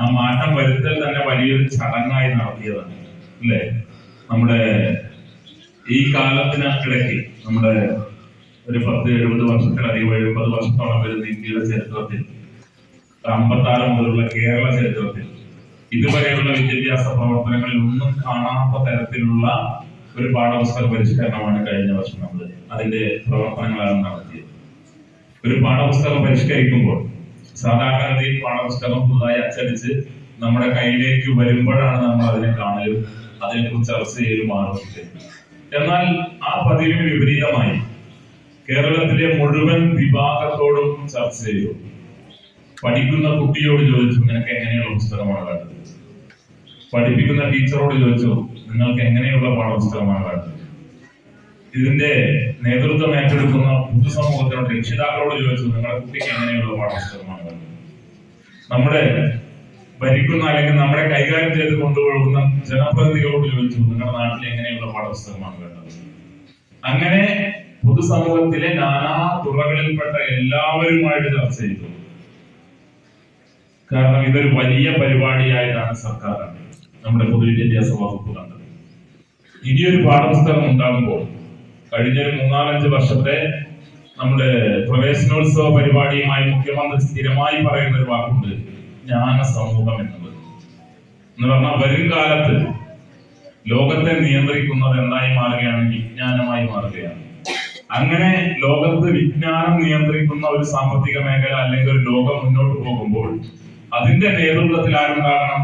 ആ മാറ്റം വരുത്തൽ തന്നെ വലിയൊരു ചടങ്ങായി നടത്തിയതാണ്. അല്ലേ? നമ്മുടെ ഈ കാലത്തിനിടയ്ക്ക് നമ്മുടെ ഒരു പത്ത് എഴുപത് വർഷത്തിലധികം എഴുപത് വർഷത്തോളം വരുന്ന ഇന്ത്യയുടെ ചരിത്രത്തിൽ അമ്പത്തി ആറ് മുതലുള്ള കേരള ചരിത്രത്തിൽ ഇതുവരെയുള്ള വിദ്യാഭ്യാസ പ്രവർത്തനങ്ങളിൽ ഒന്നും കാണാത്ത തരത്തിലുള്ള ഒരു പാഠപുസ്തക പരിഷ്കരണമാണ് കഴിഞ്ഞ വർഷം നമ്മൾ അതിന്റെ പ്രവർത്തനങ്ങളാണ് നടത്തിയത്. ഒരു പാഠപുസ്തകം പരിഷ്കരിക്കുമ്പോൾ സാധാരണഗതിയിൽ പാഠപുസ്തകം പുതുതായി അച്ചടിച്ച് നമ്മുടെ കയ്യിലേക്ക് വരുമ്പോഴാണ് നമ്മൾ അതിനെ കാണലും അതിനെക്കുറിച്ച് ചർച്ച ചെയ്യലും ആരംഭിക്കുന്നത് എന്നാൽ ആ പതിവിന് വിപരീതമായി കേരളത്തിലെ മുഴുവൻ വിഭാഗത്തോടും ചർച്ച ചെയ്തു. പഠിക്കുന്ന കുട്ടിയോട് ചോദിച്ചു നിനക്ക് എങ്ങനെയുള്ള പുസ്തകമാണ് വേണ്ടത്? പഠിപ്പിക്കുന്ന ടീച്ചറോട് ചോദിച്ചു നിങ്ങൾക്ക് എങ്ങനെയുള്ള പാഠപുസ്തകമാണ് വേണ്ടത്? ഇതിന്റെ നേതൃത്വം ഏറ്റെടുക്കുന്ന പൊതുസമൂഹത്തിനോട് രക്ഷിതാക്കളോട് ചോദിച്ചു നിങ്ങളുടെ കുട്ടിക്ക് എങ്ങനെയുള്ള പാഠപുസ്തകമാണ് നമ്മുടെ ഭരിക്കുന്ന അല്ലെങ്കിൽ നമ്മുടെ കൈകാര്യം ചെയ്ത് കൊണ്ടുപോകുന്ന ജനപ്രതിനിധികളോട് ചോദിച്ചു നിങ്ങളുടെ നാട്ടിൽ എങ്ങനെയുള്ള പാഠപുസ്തകമാണ് വേണ്ടത്? അങ്ങനെ പൊതുസമൂഹത്തിലെ നാനാ തുറകളിൽപ്പെട്ട എല്ലാവരുമായിട്ട് ചർച്ച ചെയ്തു. കാരണം ഇതൊരു വലിയ പരിപാടിയായിട്ടാണ് സർക്കാർ നമ്മുടെ പൊതുവിദ്യാഭ്യാസ വകുപ്പ് കണ്ടത്. ഇനിയൊരു പാഠപുസ്തകം ഉണ്ടാകുമ്പോൾ കഴിഞ്ഞ ഒരു മൂന്നാലഞ്ച് വർഷത്തെ നമ്മുടെ പ്രവേശനോത്സവ പരിപാടിയുമായി മുഖ്യമന്ത്രി സ്ഥിരമായി പറയുന്ന ഒരു വാക്കുണ്ട് ജ്ഞാന സമൂഹം എന്നുള്ളത് എന്ന് പറഞ്ഞാൽ വരും കാലത്ത് ലോകത്തെ നിയന്ത്രിക്കുന്നത് എന്തായി മാറുകയാണ്? വിജ്ഞാനമായി മാറുകയാണ്. അങ്ങനെ ലോകത്ത് വിജ്ഞാനം നിയന്ത്രിക്കുന്ന ഒരു സാമ്പത്തിക മേഖല അല്ലെങ്കിൽ ഒരു ലോകം മുന്നോട്ട് പോകുമ്പോൾ അതിന്റെ നേതൃത്വത്തിൽ ആരുണ്ടാകണം?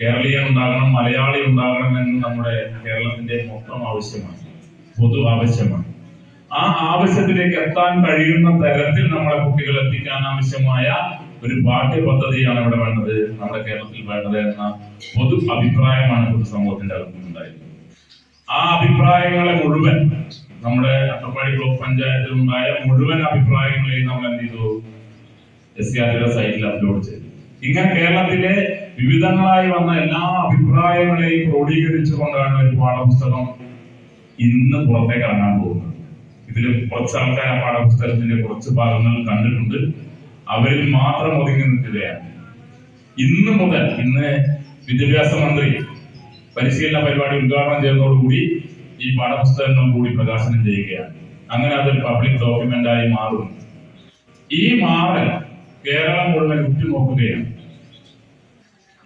കേരളീയൻ ഉണ്ടാകണം മലയാളി ഉണ്ടാകണം എന്ന് നമ്മുടെ കേരളത്തിന്റെ മൊത്തം ആവശ്യമാണ് പൊതു ആവശ്യമാണ്. ആ ആവശ്യത്തിലേക്ക് എത്താൻ കഴിയുന്ന തരത്തിൽ നമ്മളെ കുട്ടികൾ എത്തിക്കാൻ ആവശ്യമായ ഒരു പാഠ്യപദ്ധതിയാണ് ഇവിടെ വേണ്ടത് നമ്മുടെ കേരളത്തിൽ വേണ്ടത് എന്ന പൊതു അഭിപ്രായമാണ് പൊതുസമൂഹത്തിന്റെ അകത്തുനിന്നുണ്ടായിരുന്നത് ആ അഭിപ്രായങ്ങളെ മുഴുവൻ നമ്മുടെ അട്ടപ്പാടി ബ്ലോക്ക് പഞ്ചായത്തിൽ ഉണ്ടായ മുഴുവൻ അഭിപ്രായങ്ങളെയും നമ്മൾ എന്ത് ചെയ്തു? എസ് ആർടിയുടെ സൈറ്റിൽ അപ്ലോഡ് ചെയ്തു. ഇങ്ങനെ കേരളത്തിലെ വിവിധങ്ങളായി വന്ന എല്ലാ അഭിപ്രായങ്ങളെയും ക്രോഡീകരിച്ചുകൊണ്ടാണ് ഒരു പാഠപുസ്തകം ഇന്ന് പുറത്തേക്ക് ഇറങ്ങാൻ പോകുന്നത്. ഇതിൽ കുറച്ച് ആൾക്കാർ ആ പാഠപുസ്തകത്തിന്റെ കുറച്ച് ഭാഗങ്ങൾ കണ്ടിട്ടുണ്ട്. അവരിൽ മാത്രം ഒതുങ്ങി നിൽക്കുകയാണ്. ഇന്ന് മുതൽ ഇന്ന് വിദ്യാഭ്യാസ മന്ത്രി പരിശീലന പരിപാടി ഉദ്ഘാടനം ചെയ്യുന്നതോടുകൂടി ഈ പാഠപുസ്തകങ്ങൾ കൂടി പ്രകാശനം ചെയ്യുകയാണ്. അങ്ങനെ അത് പബ്ലിക് ഡോക്യുമെന്റായി മാറും ഈ മാറൽ കേരളം മുഴുവൻ ഉറ്റുനോക്കുകയാണ്.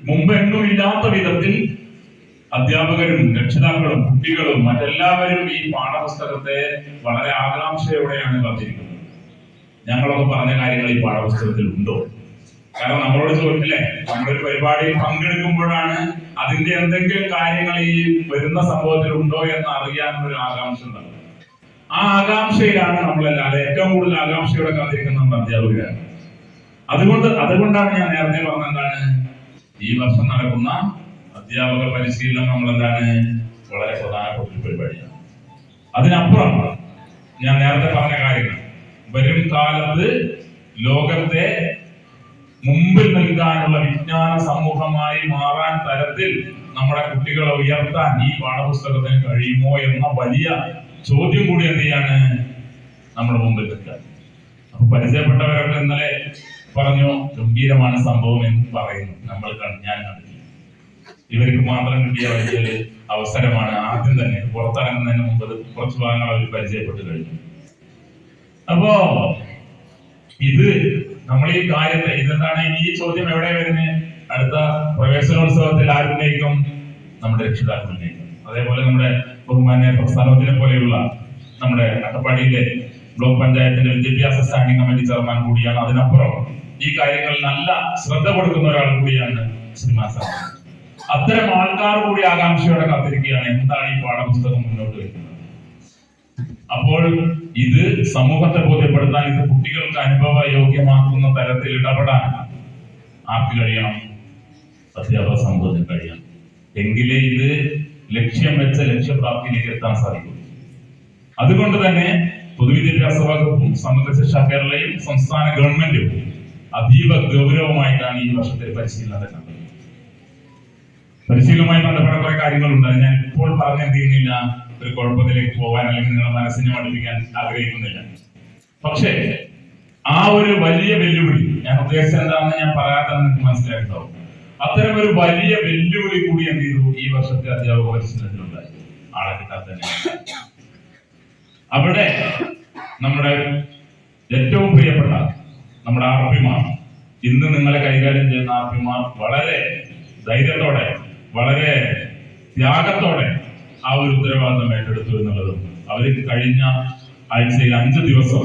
മുമ്പെങ്ങും ഇല്ലാത്ത വിധത്തിൽ അധ്യാപകരും രക്ഷിതാക്കളും കുട്ടികളും മറ്റെല്ലാവരും ഈ പാഠപുസ്തകത്തെ വളരെ ആകാംക്ഷയോടെയാണ് കാത്തിരിക്കുന്നത് ഞങ്ങളൊക്കെ പറഞ്ഞ കാര്യങ്ങൾ ഈ പാഠപുസ്തകത്തിൽ ഉണ്ടോ? കാരണം നമ്മളോട് ചോദിച്ചില്ലേ നമ്മളൊരു പരിപാടിയിൽ പങ്കെടുക്കുമ്പോഴാണ് അതിന്റെ എന്തെങ്കിലും കാര്യങ്ങൾ ഈ വരുന്ന സംഭവത്തിൽ ഉണ്ടോ എന്ന് അറിയാൻ ഒരു ആകാംക്ഷ ഉണ്ടാവും ആ ആകാംക്ഷയിലാണ് നമ്മളെല്ലാവരും ഏറ്റവും കൂടുതൽ ആകാംക്ഷയോടെ കാത്തിരിക്കുന്ന നമ്മുടെ അധ്യാപകരാണ്. അതുകൊണ്ട് അതുകൊണ്ടാണ് ഞാൻ നേരത്തെ പറഞ്ഞ എന്താണ്? ഈ വർഷം നടക്കുന്ന അധ്യാപക പരിശീലനം നമ്മൾ എന്താണ് വളരെ പ്രധാനപ്പെട്ട ഒരു പരിപാടിയാണ്. അതിനപ്പുറം ഞാൻ നേരത്തെ പറഞ്ഞ കാര്യങ്ങൾ. വരും കാലത്ത് ലോകത്തെ മുമ്പിൽ നൽകാനുള്ള വിജ്ഞാന സമൂഹമായി മാറാൻ തരത്തിൽ നമ്മുടെ കുട്ടികളെ ഉയർത്താൻ ഈ പാഠപുസ്തകത്തിന് കഴിയുമോ എന്ന വലിയ ചോദ്യം കൂടി എന്ത് ചെയ്യാണ്? നമ്മുടെ മുമ്പിൽ നിൽക്കുക. അപ്പൊ പരിചയപ്പെട്ടവരൊക്കെ ഇന്നലെ പറഞ്ഞു ഗംഭീരമാണ് സംഭവം എന്ന് പറയുന്നു. നമ്മൾ ഞാൻ കണ്ടില്ല ഇവർക്ക് മാത്രം കിട്ടിയ വലിയൊരു അവസരമാണ് ആദ്യം തന്നെ പുറത്തിറങ്ങുന്നതിന് മുമ്പ് കുറച്ച് ഭാഗങ്ങൾ അവർ പരിചയപ്പെട്ട് കഴിഞ്ഞു. അപ്പോ ഇത് നമ്മൾ ഈ കാര്യത്തെ ഇതെന്താണ് ഇനി ഈ ചോദ്യം എവിടെ വരുന്നത് അടുത്ത പ്രവേശനോത്സവത്തിൽ ആരുന്നേക്കും നമ്മുടെ രക്ഷിതാക്കളിലേക്കും അതേപോലെ നമ്മുടെ ബഹുമാന്യ പ്രസ്ഥാനത്തിനെ പോലെയുള്ള നമ്മുടെ അട്ടപ്പാടിയിലെ ബ്ലോക്ക് പഞ്ചായത്തിന്റെ വിദ്യാഭ്യാസ സ്റ്റാൻഡിംഗ് കമ്മിറ്റി ചെയർമാൻ കൂടിയാണ്. അതിനപ്പുറം ഈ കാര്യങ്ങളിൽ നല്ല ശ്രദ്ധ കൊടുക്കുന്ന ഒരാൾ കൂടിയാണ് ശ്രീമാൻ സാർ. അത്തരം ആൾക്കാർ കൂടി ആകാംക്ഷയോടെ കാത്തിരിക്കുകയാണ്. എന്താണ് ഈ പാഠപുസ്തകം മുന്നോട്ട് വെക്കുന്നത്? അപ്പോൾ ഇത് സമൂഹത്തെ ബോധ്യപ്പെടുത്താൻ ഇത് കുട്ടികൾക്ക് അനുഭവ യോഗ്യമാക്കുന്ന തരത്തിൽ ഇടപെടാൻ ആർക്ക് കഴിയണം? അധ്യാപക സമൂഹത്തിന് കഴിയണം. എങ്കിലേ ഇത് ലക്ഷ്യം വെച്ച ലക്ഷ്യപ്രാപ്തിയിലേക്ക് എത്താൻ സാധിക്കും. അതുകൊണ്ട് തന്നെ പൊതുവിദ്യാഭ്യാസ വകുപ്പും സമഗ്ര ശിക്ഷ കേരളയും സംസ്ഥാന ഗവൺമെന്റും അതീവ ഗൗരവമായിട്ടാണ് ഈ വർഷത്തെ പരിശീലനത്തെ കണ്ടത് പരിശീലനവുമായി ബന്ധപ്പെട്ട കുറെ കാര്യങ്ങളുണ്ട്. അത് ഞാൻ ഇപ്പോൾ പറഞ്ഞു തീരുന്നില്ല ഒരു കുഴപ്പത്തിലേക്ക് പോകാൻ അല്ലെങ്കിൽ നിങ്ങളുടെ മനസ്സിനെ മടുപ്പിക്കാൻ ആഗ്രഹിക്കുന്നില്ല. പക്ഷേ ആ ഒരു വലിയ വെല്ലുവിളി ഞാൻ ഉദ്ദേശിച്ചത് എന്താണെന്ന് ഞാൻ പറയാത്തത് നിങ്ങൾക്ക് മനസ്സിലായിട്ടുണ്ടാവും. അത്തരം ഒരു വലിയ വെല്ലുവിളി കൂടി എന്ത് ചെയ്തു? ഈ വർഷത്തെ അധ്യാപക പരിശീലനത്തിലുണ്ടായി ആളെ കിട്ടാത്ത അവിടെ നമ്മുടെ ഏറ്റവും പ്രിയപ്പെട്ട നമ്മുടെ ആർപിമാർ ഇന്ന് നിങ്ങളെ കൈകാര്യം ചെയ്യുന്ന ആർപിമാർ വളരെ ധൈര്യത്തോടെ വളരെ ത്യാഗത്തോടെ ആ ഒരു ഉത്തരവാദിത്തം ഏറ്റെടുത്തു എന്നുള്ളതും അവർക്ക് കഴിഞ്ഞ ആഴ്ചയിൽ അഞ്ച് ദിവസം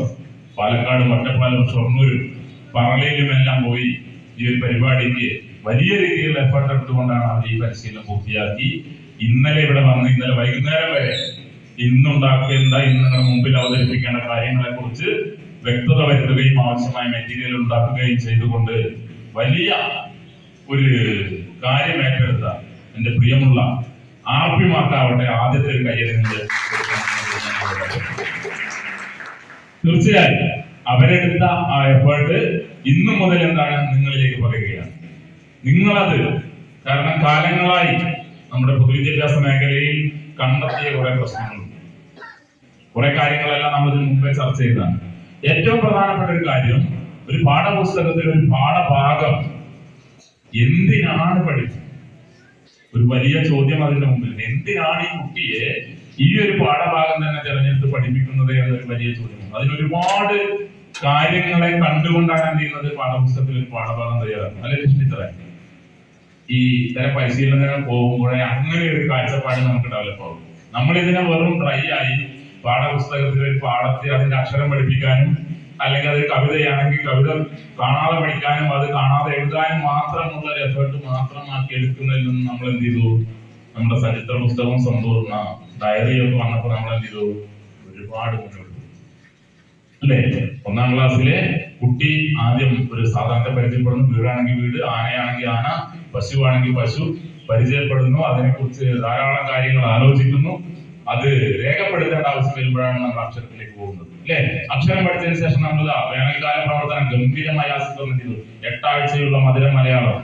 പാലക്കാട് വട്ടപ്പാലം ഷൊർണൂരും പറളയിലും എല്ലാം പോയി ഈ ഒരു പരിപാടിക്ക് വലിയ രീതിയിലുള്ള എഫേർട്ട് എടുത്തുകൊണ്ടാണ് അവർ ഈ പരിശീലനം പൂർത്തിയാക്കി. ഇന്നലെ ഇവിടെ വന്ന് ഇന്നലെ വൈകുന്നേരം വരെ ഇന്നുണ്ടാക്കേണ്ട ഇന്ന് നിങ്ങളുടെ മുമ്പിൽ അവതരിപ്പിക്കേണ്ട കാര്യങ്ങളെ കുറിച്ച് വ്യക്തത വരുത്തുകയും ആവശ്യമായ മെറ്റീരിയൽ ഉണ്ടാക്കുകയും ചെയ്തുകൊണ്ട് വലിയ ഒരു കാര്യം ഏറ്റെടുത്ത എന്റെ പ്രിയമുള്ള ആർപിമാർക്കാവട്ടെ ആദ്യത്തെ ഒരു നിന്ന് തീർച്ചയായും അവരെടുത്ത ആ എഫേർട്ട് ഇന്നു മുതൽ എന്താണ് നിങ്ങളിലേക്ക് പറയുകയാണ് നിങ്ങളത് കാരണം കാലങ്ങളായി നമ്മുടെ പൊതുവിദ്യാഭ്യാസ മേഖലയിൽ കണ്ടെത്തിയ കുറെ പ്രശ്നങ്ങളുണ്ട്. കുറെ കാര്യങ്ങളെല്ലാം നമ്മൾ ഇതിന് മുമ്പേ ചർച്ച ചെയ്തതാണ്. ഏറ്റവും പ്രധാനപ്പെട്ട ഒരു കാര്യം ഒരു പാഠപുസ്തകത്തിൽ ഒരു പാഠഭാഗം എന്തിനാണ് പഠിച്ചത്? ഒരു വലിയ ചോദ്യം അതിന്റെ മുമ്പിൽ എന്തിനാണ് ഈ കുട്ടിയെ ഈ ഒരു പാഠഭാഗം തന്നെ തിരഞ്ഞെടുത്ത് പഠിപ്പിക്കുന്നത് എന്നൊരു വലിയ ചോദ്യം അതിന് ഒരുപാട് കാര്യങ്ങളെ കണ്ടുകൊണ്ടാണ് എന്ത് ചെയ്യുന്നത്? പാഠപുസ്തകത്തിൽ ഒരു പാഠഭാഗം തയ്യാറാക്കുന്നത്. അല്ലെ ടീച്ചറെ ഈ ഇത്തരം പരിശീലനങ്ങൾ പോകുമ്പോഴേ അങ്ങനെ ഒരു കാഴ്ചപ്പാട് നമുക്ക് ഡെവലപ്പ് ആകും നമ്മൾ ഇതിനെ വെറും ഡ്രൈ ആയി പാഠപുസ്തകത്തിൽ ഒരു പാഠത്തെ അതിന്റെ അക്ഷരം പഠിപ്പിക്കാനും അല്ലെങ്കിൽ അതൊരു കവിതയാണെങ്കിൽ കവിത കാണാതെ പഠിക്കാനും അത് കാണാതെ എഴുതാനും മാത്രമുള്ള ഒരു എഫേർട്ട് മാത്രമാക്കി എടുക്കുന്നതിൽ നിന്ന് നമ്മൾ എന്ത് ചെയ്തു? നമ്മുടെ ചരിത്ര പുസ്തകവും സമ്പൂർണ ഒക്കെ വന്നപ്പോൾ നമ്മൾ എന്ത് ചെയ്തു? ഒരുപാട് മുന്നോട്ട് അല്ലേ? ഒന്നാം ക്ലാസ്സിലെ കുട്ടി ആദ്യം ഒരു സാധാരണ പരിചയപ്പെടുന്നു വീടാണെങ്കിൽ വീട് ആനയാണെങ്കിൽ ആന പശുവാണെങ്കിൽ പശു പരിചയപ്പെടുന്നു. അതിനെക്കുറിച്ച് ധാരാളം കാര്യങ്ങൾ ആലോചിക്കുന്നു. അത് രേഖപ്പെടുത്തേണ്ട ആവശ്യം വരുമ്പോഴാണ് നമ്മൾ അക്ഷരത്തിലേക്ക് പോകുന്നത്. അല്ലേ? അക്ഷരം പഠിച്ചതിന് ശേഷം നമ്മൾ ഇതാ വേനൽക്കാല പ്രവർത്തനം ഗംഭീരമായി ആസൂത്രണം ചെയ്തു. എട്ടാഴ്ചയുള്ള മധുര മലയാളം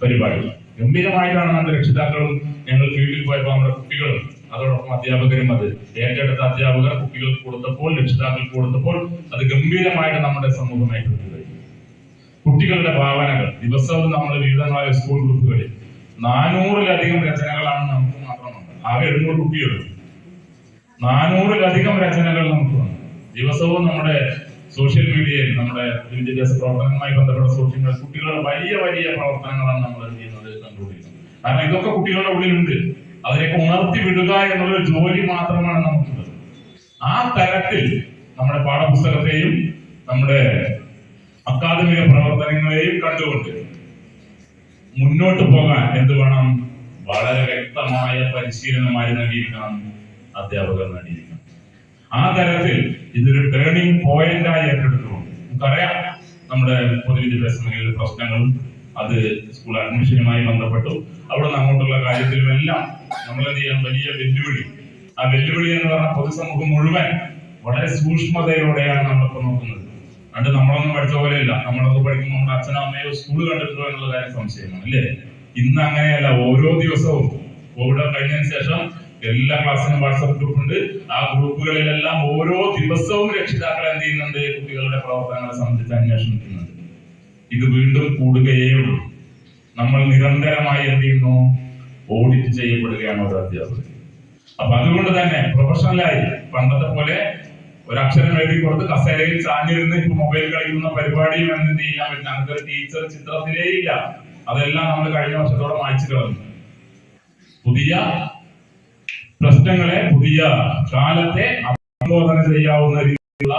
പരിപാടി. ഗംഭീരമായിട്ടാണ് നമ്മുടെ രക്ഷിതാക്കളും ഞങ്ങൾ ഫീൽഡിൽ പോയപ്പോൾ നമ്മുടെ കുട്ടികളും അതോടൊപ്പം അധ്യാപകരും അത് ഏറ്റെടുത്ത അധ്യാപകർ കുട്ടികൾക്ക് കൊടുത്തപ്പോൾ രക്ഷിതാക്കൾക്ക് കൊടുത്തപ്പോൾ അത് ഗംഭീരമായിട്ട് നമ്മുടെ സമൂഹമായിട്ട് കുട്ടികളുടെ ഭാവനകൾ ദിവസവും നമ്മൾ വിവിധങ്ങളായ സ്കൂൾ ഗ്രൂപ്പുകളിൽ നാനൂറിലധികം രചനകളാണ് നമുക്ക് മാത്രമുണ്ട് ആകെ എഴുന്നൂറ് കുട്ടികൾ നാനൂറിലധികം രചനകൾ നമുക്ക് വന്നു. ദിവസവും നമ്മുടെ സോഷ്യൽ മീഡിയയിൽ നമ്മുടെ വിദ്യാഭ്യാസ പ്രവർത്തനങ്ങളുമായി ബന്ധപ്പെട്ട സോഷ്യൽ മീഡിയ കുട്ടികളുടെ വലിയ വലിയ പ്രവർത്തനങ്ങളാണ് നമ്മൾ ചെയ്യുന്നത് കണ്ടുപിടിക്കുന്നത്. കാരണം ഇതൊക്കെ കുട്ടികളുടെ ഉള്ളിലുണ്ട്. അവരെയൊക്കെ ഉണർത്തി വിടുക എന്നുള്ളൊരു ജോലി മാത്രമാണ് നമുക്കുള്ളത്. ആ തരത്തിൽ നമ്മുടെ പാഠപുസ്തകത്തെയും നമ്മുടെ അക്കാദമിക പ്രവർത്തനങ്ങളെയും കണ്ടുകൊണ്ട് മുന്നോട്ട് പോകാൻ എന്ത് വേണം? വളരെ വ്യക്തമായ പരിശീലനമായി നേടിയിരിക്കണം അധ്യാപകർ നേടിയിരിക്കുന്നത് ആ തരത്തിൽ ഇതൊരു ടേണിംഗ് പോയിന്റായി ഏറ്റെടുത്തുകൊണ്ട് നമുക്കറിയാം നമ്മുടെ പൊതുവിദ്യാഭ്യാസ മേഖലയിലെ പ്രശ്നങ്ങളും അത് സ്കൂൾ അഡ്മിഷനുമായി ബന്ധപ്പെട്ടു. അവിടെ അങ്ങോട്ടുള്ള കാര്യത്തിലും എല്ലാം നമ്മൾ എന്ത് ചെയ്യാൻ വലിയ വെല്ലുവിളി. ആ വെല്ലുവിളി എന്ന് പറഞ്ഞാൽ പൊതുസമൂഹം മുഴുവൻ വളരെ സൂക്ഷ്മതയോടെയാണ് നമ്മളിപ്പോ നോക്കുന്നത്. പണ്ട് നമ്മളൊന്നും പഠിച്ച പോലെയല്ല. നമ്മളൊക്കെ പഠിക്കുമ്പോൾ നമ്മുടെ അച്ഛനോ അമ്മയോ സ്കൂൾ കണ്ടിട്ടുണ്ടോ എന്നുള്ള കാര്യം സംശയമാണ് അല്ലേ? ഇന്ന് അങ്ങനെയല്ല. ഓരോ ദിവസവും കോവിഡ് കഴിഞ്ഞതിന് ശേഷം എല്ലാ ക്ലാസ്സിനും വാട്സപ്പ് ഗ്രൂപ്പ് ഉണ്ട്. ആ ഗ്രൂപ്പുകളിലെല്ലാം ഓരോ ദിവസവും രക്ഷിതാക്കൾ എന്ത് ചെയ്യുന്നുണ്ട്? കുട്ടികളുടെ പ്രവർത്തനങ്ങളെ സംബന്ധിച്ച് അന്വേഷണം ചെയ്യുന്നുണ്ട്. ഇത് വീണ്ടും കൂടുകയേ ഉള്ളൂ. നമ്മൾ നിരന്തരമായി എന്ത് ചെയ്യുന്നു? ഓഡിറ്റ് ചെയ്യപ്പെടുകയാണ് ഓരോ അധ്യാപകർ അപ്പൊ അതുകൊണ്ട് തന്നെ പ്രൊഫഷണലായി പണ്ടത്തെ പോലെ ഒരു അക്ഷരം എഴുതി കൊടുത്ത് കസേരയിൽ ചാഞ്ഞിരുന്ന് ഇപ്പൊ മൊബൈൽ കളിക്കുന്ന പരിപാടിയും എന്ത് ചെയ്യാൻ പറ്റില്ല അങ്ങനത്തെ ടീച്ചർ ചിത്രത്തിലേ ഇല്ല. അതെല്ലാം നമ്മൾ കഴിഞ്ഞ വർഷത്തോടെ മായ്ച്ചു കളഞ്ഞു. പുതിയ പ്രശ്നങ്ങളെ പുതിയ കാലത്തെ അഭിസംബോധന ചെയ്യാവുന്ന രീതിയിലുള്ള